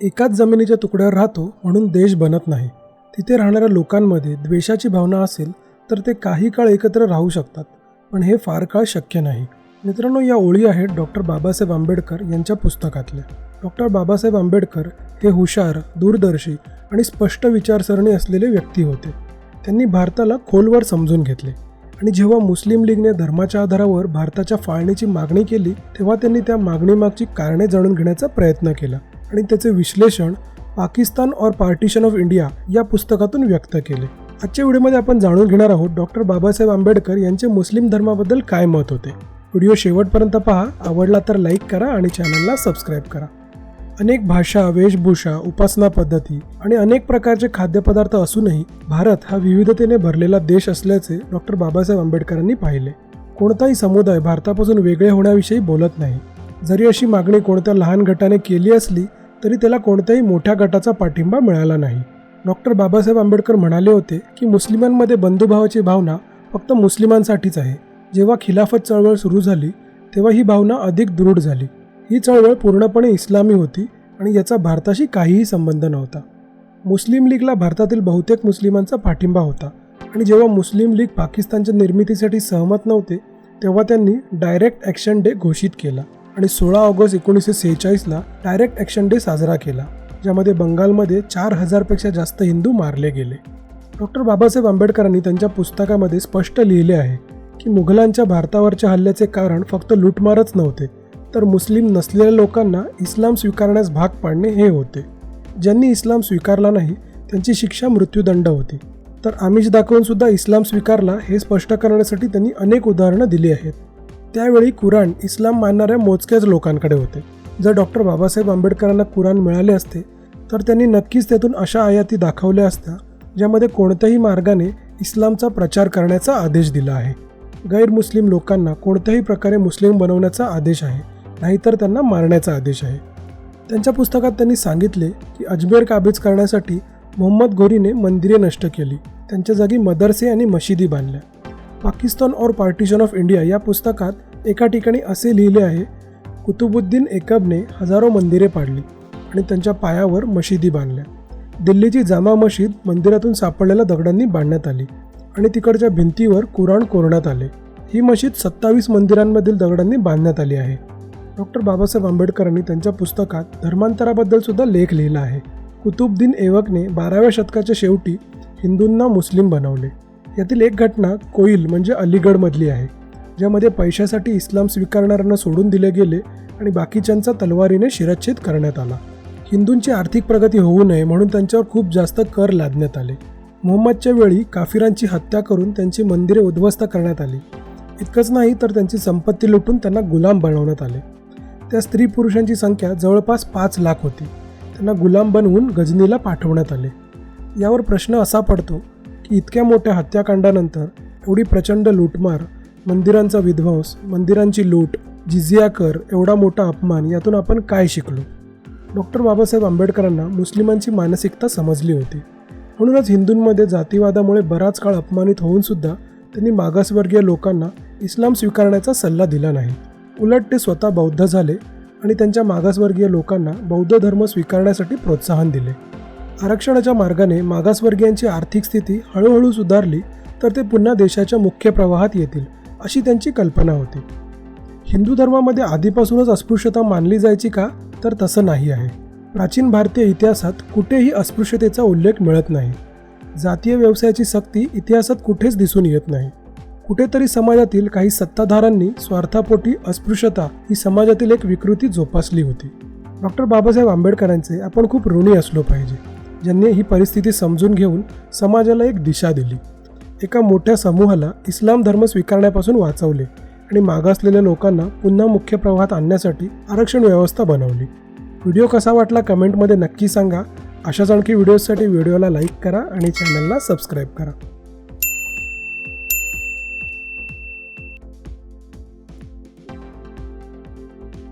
एकाच जमिनीच्या तुकड्यावर राहतो म्हणून देश बनत नाही. तिथे राहणाऱ्या लोकांमध्ये द्वेषाची भावना असेल तर ते काही काळ एकत्र राहू शकतात पण हे फार काळ शक्य नाही. मित्रांनो या ओळी आहेत डॉक्टर बाबासाहेब आंबेडकर यांच्या पुस्तकातल्या. डॉक्टर बाबासाहेब आंबेडकर हे हुशार दूरदर्शी आणि स्पष्ट विचारसरणी असलेले व्यक्ती होते. त्यांनी भारताला खोलवर समजून घेतले आणि जेव्हा मुस्लिम लीगने धर्माच्या आधारावर भारताच्या फाळणीची मागणी केली तेव्हा त्यांनी त्या मागणीमागची कारणे जाणून घेण्याचा प्रयत्न केला. आणि त्याचे विश्लेषण पाकिस्तान और पार्टिशन ऑफ इंडिया या पुस्तकातून व्यक्त केले. आजच्या व्हिडिओमध्ये आपण जाणून घेणार आहोत डॉक्टर बाबासाहेब आंबेडकर यांचे मुस्लिम धर्माबद्दल काय मत होते. व्हिडिओ शेवटपर्यंत पहा. आवडला तर लाईक करा आणि चॅनलला सबस्क्राईब करा. अनेक भाषा वेशभूषा उपासना पद्धती आणि अनेक प्रकारचे खाद्यपदार्थ असूनही भारत हा विविधतेने भरलेला देश असल्याचे डॉक्टर बाबासाहेब आंबेडकरांनी पाहिले. कोणताही समुदाय भारतापासून वेगळे होण्याविषयी बोलत नाही. जरी अशी मागणी कोणत्या लहान गटाने केली असली तरी त्याला कोणत्याही मोठ्या गटाचा पाठिंबा मिळाला नाही. डॉक्टर बाबासाहेब आंबेडकर म्हणाले होते की मुस्लिमांमध्ये बंधुभावाची भावना फक्त मुस्लिमांसाठीच आहे. जेव्हा खिलाफत चळवळ सुरू झाली तेव्हा ही भावना अधिक दृढ झाली. ही चळवळ पूर्णपणे इस्लामी होती आणि याचा भारताशी काहीही संबंध नव्हता. मुस्लिम लीगला भारतातील बहुतेक मुस्लिमांचा पाठिंबा होता आणि जेव्हा मुस्लिम लीग पाकिस्तानच्या निर्मितीसाठी सहमत नव्हते तेव्हा त्यांनी डायरेक्ट ॲक्शन डे घोषित केला. आणि सोळा ऑगस्ट एकोणीसशे सेहेचाळीसला डायरेक्ट ॲक्शन डे साजरा केला ज्यामध्ये बंगालमध्ये चार हजारपेक्षा जास्त हिंदू मारले गेले. डॉक्टर बाबासाहेब आंबेडकरांनी त्यांच्या पुस्तकामध्ये स्पष्ट लिहिले आहे की मुघलांच्या भारतावरच्या हल्ल्याचे कारण फक्त लूटमारच नव्हते तर मुस्लिम नसलेल्या लोकांना इस्लाम स्वीकारण्यास भाग पाडणे हे होते. ज्यांनी इस्लाम स्वीकारला नाही त्यांची शिक्षा मृत्यूदंड होती. तर आमिष दाखवून सुद्धा इस्लाम स्वीकारला हे स्पष्ट करण्यासाठी त्यांनी अनेक उदाहरणं दिली आहेत. त्यावेळी कुराण इस्लाम मानणाऱ्या मोजक्याच लोकांकडे होते. जर डॉक्टर बाबासाहेब आंबेडकरांना कुराण मिळाले असते तर त्यांनी नक्कीच त्यातून अशा आयाती दाखवल्या असत्या ज्यामध्ये कोणत्याही मार्गाने इस्लामचा प्रचार करण्याचा आदेश दिला आहे. गैरमुस्लिम लोकांना कोणत्याही प्रकारे मुस्लिम बनवण्याचा आदेश आहे नाहीतर त्यांना मारण्याचा आदेश आहे. त्यांच्या पुस्तकात त्यांनी सांगितले की अजमेर काबीज करण्यासाठी मोहम्मद घोरीने मंदिरे नष्ट केली त्यांच्या जागी मदरसे आणि मशिदी बांधल्या. पाकिस्तान और पार्टिशन ऑफ इंडिया या पुस्तकात एका ठिकाणी असे लिहिले आहे कुतुबुद्दीन एकबने हजारो मंदिरे पाडली आणि त्यांच्या पायावर मशिदी बांधल्या. दिल्लीची जामा मशीद मंदिरातून सापडलेल्या दगडांनी बांधण्यात आली आणि तिकडच्या भिंतीवर कुराण कोरण्यात आले. ही मशीद सत्तावीस मंदिरांमधील दगडांनी बांधण्यात आली आहे. डॉक्टर बाबासाहेब आंबेडकरांनी त्यांच्या पुस्तकात धर्मांतराबद्दल सुद्धा लेख लिहिला आहे. कुतुबद्दीन ऐवकने बाराव्या शतकाच्या शेवटी हिंदूंना मुस्लिम बनवले. यातील एक घटना कोईल म्हणजे अलीगडमधली आहे ज्यामध्ये पैशासाठी इस्लाम स्वीकारणाऱ्यांना सोडून दिले गेले आणि बाकीच्यांचा तलवारीने शिरच्छेद करण्यात आला. हिंदूंची आर्थिक प्रगती होऊ नये म्हणून त्यांच्यावर खूप जास्त कर लादण्यात आले. मोहम्मदच्या वेळी काफिरांची हत्या करून त्यांची मंदिरे उद्ध्वस्त करण्यात आली. इतकंच नाही तर त्यांची संपत्ती लुटून त्यांना गुलाम बनवण्यात आले. त्या स्त्री पुरुषांची संख्या जवळपास पाच लाख होती. त्यांना गुलाम बनवून गजनीला पाठवण्यात आले. यावर प्रश्न असा पडतो की इतक्या मोठ्या हत्याकांडानंतर एवढी प्रचंड लूटमार मंदिरांचा विध्वंस मंदिरांची लूट जिझिया कर एवढा मोठा अपमान यातून आपण काय शिकलो? डॉक्टर बाबासाहेब आंबेडकरांना मुस्लिमांची मानसिकता समजली होती. म्हणूनच हिंदूंमध्ये जातीवादामुळे बराच काळ अपमानित होऊन सुद्धा त्यांनी मागासवर्गीय लोकांना इस्लाम स्वीकारण्याचा सल्ला दिला नाही. उलट ते स्वतः बौद्ध झाले आणि त्यांच्या मागासवर्गीय लोकांना बौद्ध धर्म स्वीकारण्यासाठी प्रोत्साहन दिले. आरक्षणाच्या मार्गाने मागासवर्गीयांची आर्थिक स्थिती हळूहळू सुधारली तर ते पुन्हा देशाच्या मुख्य प्रवाहात येतील अशी त्यांची कल्पना होती. हिंदू धर्मामध्ये आधीपासूनच अस्पृश्यता मानली जायची का? तर तसं नाही आहे. प्राचीन भारतीय इतिहासात कुठेही अस्पृश्यतेचा उल्लेख मिळत नाही. जातीय व्यवसायाची सक्ती इतिहासात कुठेच दिसून येत नाही. कुठेतरी समाजातील काही सत्ताधारांनी स्वार्थापोटी अस्पृश्यता ही समाजातील एक विकृती जोपासली होती. डॉक्टर बाबासाहेब आंबेडकरांचे आपण खूप ऋणी असलो पाहिजे. ज्यांनी ही परिस्थिती समजून घेऊन समाजाला एक दिशा दिली. एका मोठ्या समूहाला इस्लाम धर्म स्वीकारण्यापासून वाचवले आणि मागासलेल्या लोकांना पुन्हा मुख्य प्रवाहात आणण्यासाठी आरक्षण व्यवस्था बनवली. व्हिडिओ कसा वाटला कमेंटमध्ये नक्की सांगा. अशाच आणखी व्हिडिओजसाठी व्हिडिओला लाईक करा आणि चॅनलला सबस्क्राईब करा.